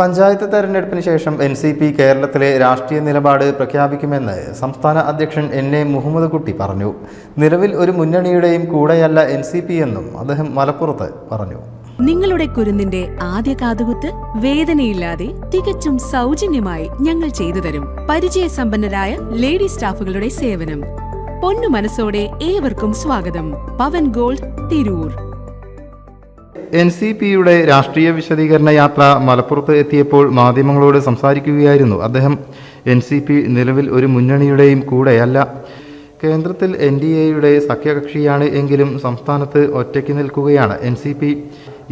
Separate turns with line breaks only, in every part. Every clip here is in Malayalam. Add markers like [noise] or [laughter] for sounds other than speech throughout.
പഞ്ചായത്ത് തെരഞ്ഞെടുപ്പിന് ശേഷം എൻ സി പി കേരളത്തിലെ രാഷ്ട്രീയ നിലപാട് പ്രഖ്യാപിക്കുമെന്ന് സംസ്ഥാന അധ്യക്ഷൻ എൻ എ മുഹമ്മദ് കുട്ടി പറഞ്ഞു നിലവിൽ ഒരു മുന്നണിയുടെയും കൂടെയല്ല എൻ സി പി എന്നും അദ്ദേഹം മലപ്പുറത്ത് പറഞ്ഞു
നിങ്ങളുടെ കുരുന്നിന്റെ ആദ്യ കാതുകുത്ത് വേദനയില്ലാതെ തികച്ചും സൗജന്യമായി ഞങ്ങൾ ചെയ്തു തരും സമ്പന്നരായ ലേഡി സ്റ്റാഫുകളുടെ സേവനം പൊന്നു മനസ്സോടെ ഏവർക്കും സ്വാഗതം പവൻ ഗോൾഡ് തിരൂർ
എൻ സി പിയുടെ രാഷ്ട്രീയ വിശദീകരണ യാത്ര മലപ്പുറത്ത് എത്തിയപ്പോൾ മാധ്യമങ്ങളോട് സംസാരിക്കുകയായിരുന്നു അദ്ദേഹം എൻ സി പി നിലവിൽ ഒരു മുന്നണിയുടെയും കൂടെയല്ല കേന്ദ്രത്തിൽ എൻ ഡി എയുടെ സഖ്യകക്ഷിയാണ് എങ്കിലും സംസ്ഥാനത്ത് ഒറ്റയ്ക്ക് നിൽക്കുകയാണ് എൻ സി പി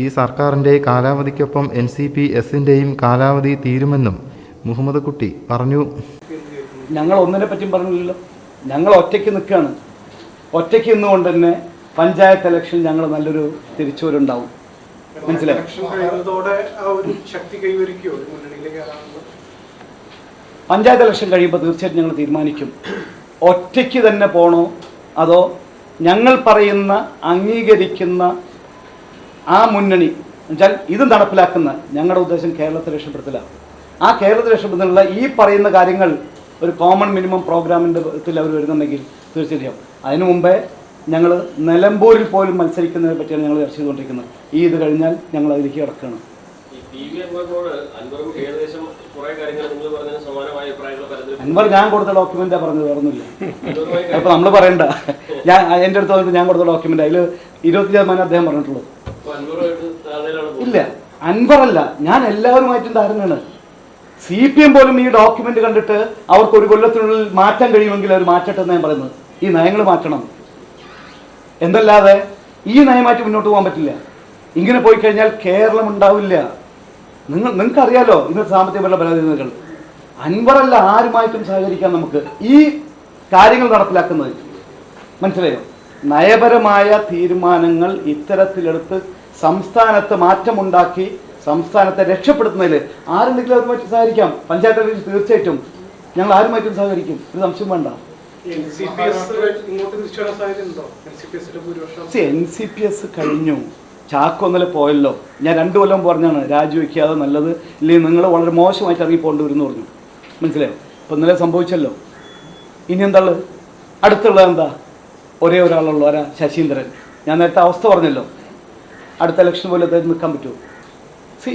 ഈ സർക്കാരിൻ്റെ കാലാവധിക്കൊപ്പം എൻ സി പി എസിൻ്റെയും കാലാവധി തീരുമെന്നും മുഹമ്മദ് കുട്ടി പറഞ്ഞു
ഞങ്ങൾ ഒന്നിനെ പറ്റിയും പറഞ്ഞില്ലല്ലോ ഞങ്ങൾ ഒറ്റയ്ക്ക് നിൽക്കുകയാണ് ഒറ്റയ്ക്ക് നിന്നുകൊണ്ട് തന്നെ പഞ്ചായത്ത് ഇലക്ഷൻ ഞങ്ങൾ നല്ലൊരു തിരിച്ചുവരുണ്ടാവും മനസ്സിലായി പഞ്ചായത്ത് ഇലക്ഷൻ കഴിയുമ്പോൾ തീർച്ചയായിട്ടും ഞങ്ങൾ തീരുമാനിക്കും ഒറ്റയ്ക്ക് തന്നെ പോണോ അതോ ഞങ്ങൾ പറയുന്ന അംഗീകരിക്കുന്ന ആ മുന്നണി എന്നുവെച്ചാൽ ഇത് നടപ്പിലാക്കുന്ന ഞങ്ങളുടെ ഉദ്ദേശം കേരളത്തെ രക്ഷപ്പെടുത്തില്ല ആ കേരളത്തെ രക്ഷപ്പെടുത്തുന്നുള്ള ഈ പറയുന്ന കാര്യങ്ങൾ ഒരു കോമൺ മിനിമം പ്രോഗ്രാമിൻ്റെ അവർ വരുന്നുണ്ടെങ്കിൽ തീർച്ചയായിട്ടും അതിനു മുമ്പേ ഞങ്ങൾ നിലമ്പൂരിൽ പോലും മത്സരിക്കുന്നതിനെ പറ്റിയാണ് ഞങ്ങൾ ചർച്ച ചെയ്തുകൊണ്ടിരിക്കുന്നത് ഈ ഇത് കഴിഞ്ഞാൽ ഞങ്ങൾ അതിലേക്ക് കിടക്കണം അൻവർ ഞാൻ കൊടുത്ത ഡോക്യുമെന്റാ പറഞ്ഞത് വേറൊന്നുമില്ല [laughs] അപ്പൊ നമ്മൾ പറയണ്ട ഞാൻ എൻ്റെ അടുത്ത് വന്നിട്ട് ഞാൻ കൊടുത്ത ഡോക്യുമെന്റ് അതില് ഇരുപത്തി ശതമാനം അദ്ദേഹം പറഞ്ഞിട്ടുള്ളൂ ഇല്ല അൻവർ അല്ല ഞാൻ എല്ലാവരുമായിട്ടും താരനാണ് സി പി എം പോലും ഈ ഡോക്യുമെന്റ് കണ്ടിട്ട് അവർക്ക് ഒരു കൊല്ലത്തിനുള്ളിൽ മാറ്റാൻ കഴിയുമെങ്കിൽ അവർ മാറ്റട്ടെ എന്ന് ഞാൻ പറയുന്നത് ഈ നയങ്ങൾ മാറ്റണം എന്തല്ലാതെ ഈ നയമായിട്ട് മുന്നോട്ട് പോകാൻ പറ്റില്ല ഇങ്ങനെ പോയി കഴിഞ്ഞാൽ കേരളം ഉണ്ടാവില്ല നിങ്ങൾ നിങ്ങൾക്കറിയാലോ ഇന്നത്തെ സാമ്പത്തികപരമായ പരാതികൾ അൻവറല്ല ആരുമായിട്ടും സഹകരിക്കാൻ നമുക്ക് ഈ കാര്യങ്ങൾ നടപ്പിലാക്കുന്നത് മനസ്സിലായോ നയപരമായ തീരുമാനങ്ങൾ ഇത്തരത്തിലെടുത്ത് സംസ്ഥാനത്ത് മാറ്റമുണ്ടാക്കി സംസ്ഥാനത്തെ രക്ഷപ്പെടുത്തുന്നതിൽ ആരെന്തെങ്കിലും അവരുമായിട്ട് സഹകരിക്കാം പഞ്ചായത്ത് തീർച്ചയായിട്ടും ഞങ്ങൾ ആരുമായിട്ടും സഹകരിക്കും ഒരു സംശയം വേണ്ട എൻ സി പി എസ് കഴിഞ്ഞു ചാക്കൊന്നലെ പോയല്ലോ ഞാൻ രണ്ടു കൊല്ലം പറഞ്ഞാണ് രാജിവെക്കാതെ നല്ലത് ഇല്ലെങ്കിൽ നിങ്ങൾ വളരെ മോശമായിട്ട് ഇറങ്ങി പോകേണ്ടി വരും എന്ന് പറഞ്ഞു മനസ്സിലായോ ഇപ്പം ഇന്നലെ സംഭവിച്ചല്ലോ ഇനി എന്താള് അടുത്തുള്ളത് എന്താ ഒരേ ഒരാളുള്ളൂ ആരാ ശശീന്ദ്രൻ ഞാൻ നേരത്തെ അവസ്ഥ പറഞ്ഞല്ലോ അടുത്ത ഇലക്ഷൻ പോലെ അദ്ദേഹം നിൽക്കാൻ പറ്റുമോ സി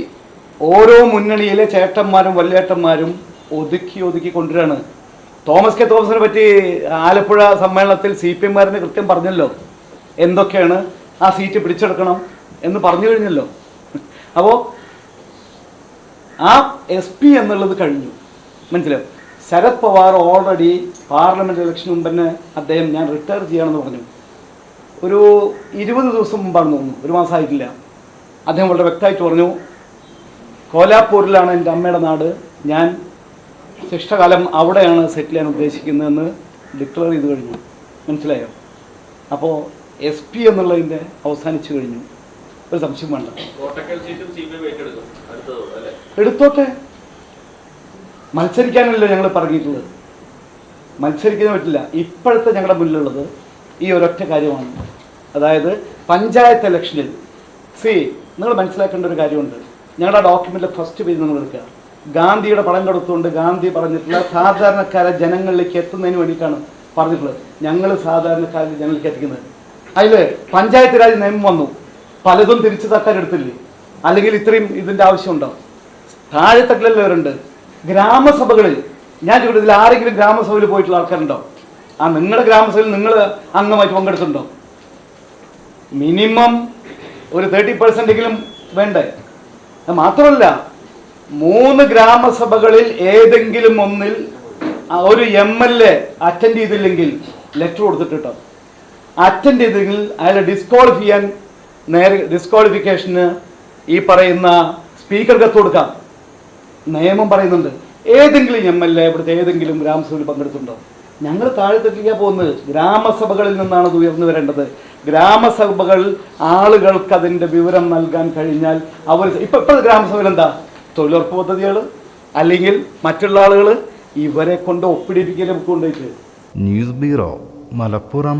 ഓരോ മുന്നണിയിലെ ചേട്ടന്മാരും വല്യേട്ടന്മാരും ഒതുക്കി ഒതുക്കി കൊണ്ടുവരാണ് തോമസ് കെ തോമസിനെ പറ്റി ആലപ്പുഴ സമ്മേളനത്തിൽ സി പി എമ്മുകാരന് കൃത്യം പറഞ്ഞല്ലോ എന്തൊക്കെയാണ് ആ സീറ്റ് പിടിച്ചെടുക്കണം എന്ന് പറഞ്ഞു കഴിഞ്ഞല്ലോ അപ്പോൾ ആ എസ് പി എന്നുള്ളത് കഴിഞ്ഞു മനസ്സിലോ Sharad Pawar already parliament election മുമ്പ് തന്നെ അദ്ദേഹം ഞാൻ റിട്ടയർ ചെയ്യണമെന്ന് പറഞ്ഞു ഒരു ഇരുപത് ദിവസം മുമ്പാണ് തോന്നുന്നു ഒരു മാസമായിട്ടില്ല അദ്ദേഹം വളരെ വ്യക്തമായിട്ട് പറഞ്ഞു കോലാപ്പൂരിലാണ് എൻ്റെ അമ്മയുടെ നാട് ഞാൻ ശിക്ഷകാലം അവിടെയാണ് സെറ്റിൽ ചെയ്യാൻ ഉദ്ദേശിക്കുന്നതെന്ന് ഡിക്ലെയർ ചെയ്തു കഴിഞ്ഞു മനസ്സിലായോ അപ്പോൾ എസ് പി എന്നുള്ളതിൻ്റെ അവസാനിച്ചു കഴിഞ്ഞു ഒരു സംശയം വേണ്ട എടുത്തോട്ടെ മത്സരിക്കാനല്ലോ ഞങ്ങൾ പറഞ്ഞിട്ടുള്ളത് മത്സരിക്കാൻ പറ്റില്ല ഇപ്പോഴത്തെ ഞങ്ങളുടെ മുന്നിലുള്ളത് ഈ ഒരൊറ്റ കാര്യമാണ് അതായത് പഞ്ചായത്ത് ഇലക്ഷനിൽ സി നിങ്ങൾ മനസ്സിലാക്കേണ്ട ഒരു കാര്യമുണ്ട് ഞങ്ങളുടെ ഡോക്യുമെൻറ്റിലെ ഫസ്റ്റ് പേജ് നിങ്ങൾ എടുക്കുക ഗാന്ധിയുടെ പടം കൊടുത്തുകൊണ്ട് ഗാന്ധി പറഞ്ഞിട്ടുള്ള സാധാരണക്കാരെ ജനങ്ങളിലേക്ക് എത്തുന്നതിന് വേണ്ടിയിട്ടാണ് പറഞ്ഞിട്ടുള്ളത് ഞങ്ങൾ സാധാരണക്കാരെ ജനങ്ങളിലേക്ക് എത്തിക്കുന്നത് അതിൽ പഞ്ചായത്ത് രാജ് നിയമം വന്നു പലതും തിരിച്ചു സർക്കാർ എടുത്തില്ലേ അല്ലെങ്കിൽ ഇത്രയും ഇതിൻ്റെ ആവശ്യമുണ്ടോ താഴെത്തട്ടിലുള്ളവരുണ്ട് ഗ്രാമസഭകളിൽ ഞാൻ ചോദിക്കും ഇതിൽ ആരെങ്കിലും ഗ്രാമസഭയിൽ പോയിട്ടുള്ള ആൾക്കാരുണ്ടോ ആ നിങ്ങളുടെ ഗ്രാമസഭയിൽ നിങ്ങൾ അംഗമായിട്ട് പങ്കെടുത്തിട്ടുണ്ടോ മിനിമം ഒരു തേർട്ടി പെർസെൻ്റെങ്കിലും വേണ്ടേ മാത്രമല്ല മൂന്ന് ഗ്രാമസഭകളിൽ ഏതെങ്കിലും ഒന്നിൽ ഒരു എം എൽ എ അറ്റൻഡ് ചെയ്തില്ലെങ്കിൽ ലെറ്റർ കൊടുത്തിട്ട് അറ്റൻഡ് ചെയ്തെങ്കിൽ അയാളെ ഡിസ്ക്വാളിഫൈ ചെയ്യാൻ നേരെ ഡിസ്ക്വാളിഫിക്കേഷന് ഈ പറയുന്ന സ്പീക്കർ കത്ത് കൊടുക്കാം നിയമം പറയുന്നുണ്ട് ഏതെങ്കിലും എം എൽ എ ഇവിടുത്തെ ഏതെങ്കിലും ഗ്രാമസഭയിൽ പങ്കെടുത്തിട്ടുണ്ടോ ഞങ്ങൾ താഴെ തെറ്റിക്കാൻ പോകുന്നത് ഗ്രാമസഭകളിൽ നിന്നാണ് അത് ഉയർന്നു വരേണ്ടത് ഗ്രാമസഭകൾ ആളുകൾക്ക് അതിൻ്റെ വിവരം നൽകാൻ കഴിഞ്ഞാൽ അവർ ഇപ്പം ഇപ്പോഴത്തെ ഗ്രാമസഭയിൽ എന്താ തൊഴിലുറപ്പ് പദ്ധതികൾ അല്ലെങ്കിൽ മറ്റുള്ള ആളുകൾ ഇവരെ കൊണ്ട് ഒപ്പിടിപ്പിക്കലും കൊണ്ടുപോയിട്ട്
ന്യൂസ് ബ്യൂറോ മലപ്പുറം